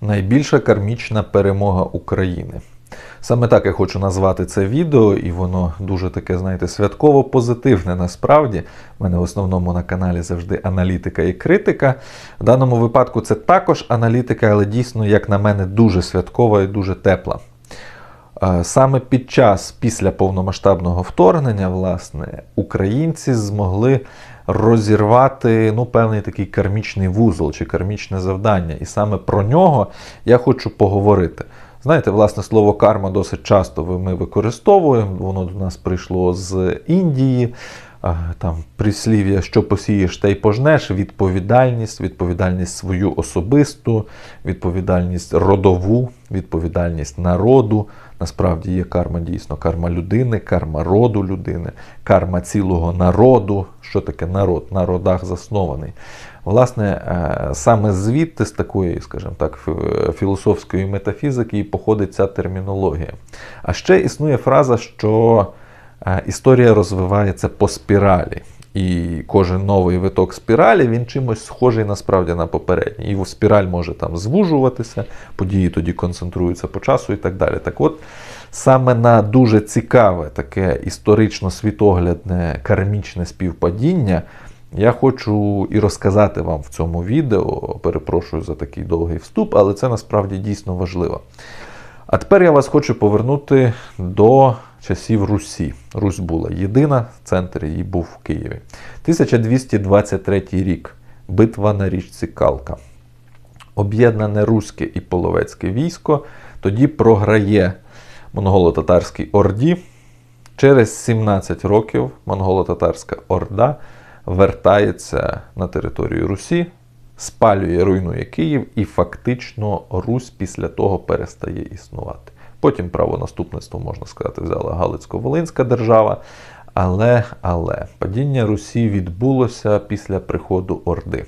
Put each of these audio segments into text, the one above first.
Найбільша кармічна перемога України. Саме так я хочу назвати це відео, і воно дуже таке, знаєте, святково позитивне насправді. У мене в основному на каналі завжди аналітика і критика. В даному випадку це також аналітика, але дійсно, як на мене, дуже святкова і дуже тепла. Е, Саме під час після повномасштабного вторгнення, власне, українці змогли розірвати ну, певний такий кармічний вузол чи кармічне завдання. І саме про нього я хочу поговорити. Знаєте, власне, слово карма досить часто ми використовуємо. Воно до нас прийшло з Індії. Там прислів'я, що посієш, те й пожнеш, відповідальність, відповідальність свою особисту, відповідальність родову, відповідальність народу. Насправді є карма дійсно, карма людини, карма роду людини, карма цілого народу. Що таке народ? На родах заснований. Власне, е, саме звідти з такої, скажімо так, філософської метафізики і походить ця термінологія. А ще існує фраза, що історія розвивається по спіралі. І кожен новий виток спіралі він чимось схожий насправді на попередній. І спіраль може там звужуватися, події тоді концентруються по часу і так далі. Так от, саме на дуже цікаве таке історично-світоглядне кармічне співпадіння я хочу і розказати вам в цьому відео. Перепрошую за такий довгий вступ, але це насправді дійсно важливо. А тепер я вас хочу повернути до часів Русі. Русь була єдина, центр її був в Києві. 1223 рік. Битва на річці Калка. Об'єднане руське і половецьке військо тоді програє монголо-татарській орді. Через 17 років монголо-татарська орда вертається на територію Русі, спалює, руйнує Київ, і фактично Русь після того перестає існувати. Потім правонаступництво, можна сказати, взяла Галицько-Волинська держава. Але, але падіння Русі відбулося після приходу Орди.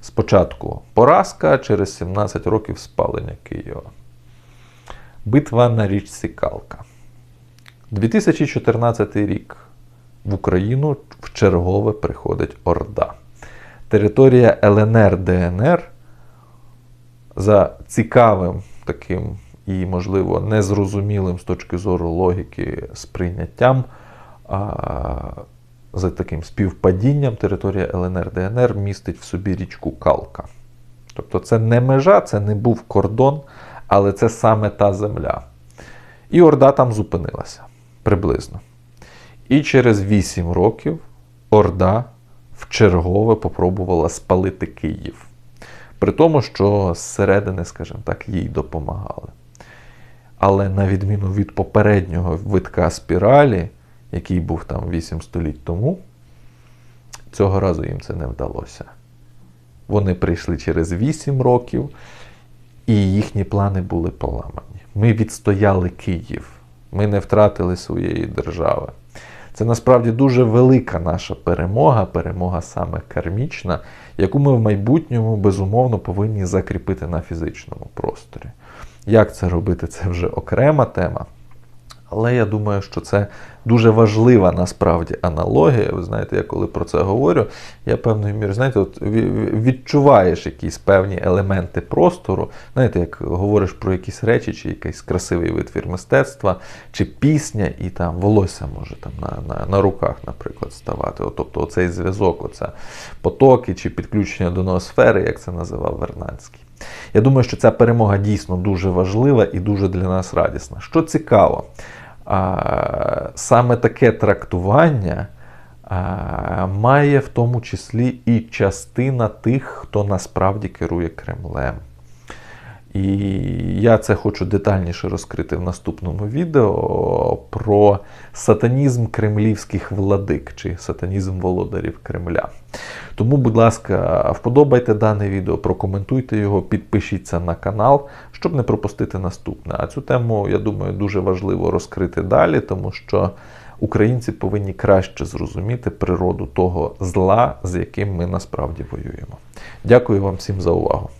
Спочатку поразка, через 17 років спалення Києва. Битва на річці Калка. 2014 рік в Україну в чергове приходить Орда. Територія ЛНР ДНР за цікавим таким і, можливо, незрозумілим з точки зору логіки сприйняттям, за таким співпадінням територія ЛНР ДНР містить в собі річку Калка. Тобто це не межа, це не був кордон, але це саме та земля. І Орда там зупинилася приблизно. І через 8 років Орда вчергове попробувала спалити Київ. При тому, що зсередини, скажімо так, їй допомагали. Але на відміну від попереднього витка спіралі, який був там 8 століть тому, цього разу їм це не вдалося. Вони прийшли через 8 років, і їхні плани були поламані. Ми відстояли Київ, ми не втратили своєї держави. Це насправді дуже велика наша перемога, перемога саме кармічна, яку ми в майбутньому безумовно повинні закріпити на фізичному просторі. Як це робити, це вже окрема тема. Але я думаю, що це дуже важлива насправді аналогія. Ви знаєте, я коли про це говорю, я певною мірою, знаєте, от відчуваєш якісь певні елементи простору. Знаєте, як говориш про якісь речі, чи якийсь красивий витвір мистецтва, чи пісня, і там волосся може там на, на, на руках, наприклад, ставати. От, тобто оцей зв'язок, оця потоки чи підключення до ноосфери, як це називав Вернадський. Я думаю, що ця перемога дійсно дуже важлива і дуже для нас радісна. Що цікаво, саме таке трактування має в тому числі і частина тих, хто насправді керує Кремлем. І я це хочу детальніше розкрити в наступному відео про сатанізм кремлівських владик чи сатанізм володарів Кремля. Тому, будь ласка, вподобайте дане відео, прокоментуйте його, підпишіться на канал, щоб не пропустити наступне. А цю тему, я думаю, дуже важливо розкрити далі, тому що українці повинні краще зрозуміти природу того зла, з яким ми насправді воюємо. Дякую вам всім за увагу.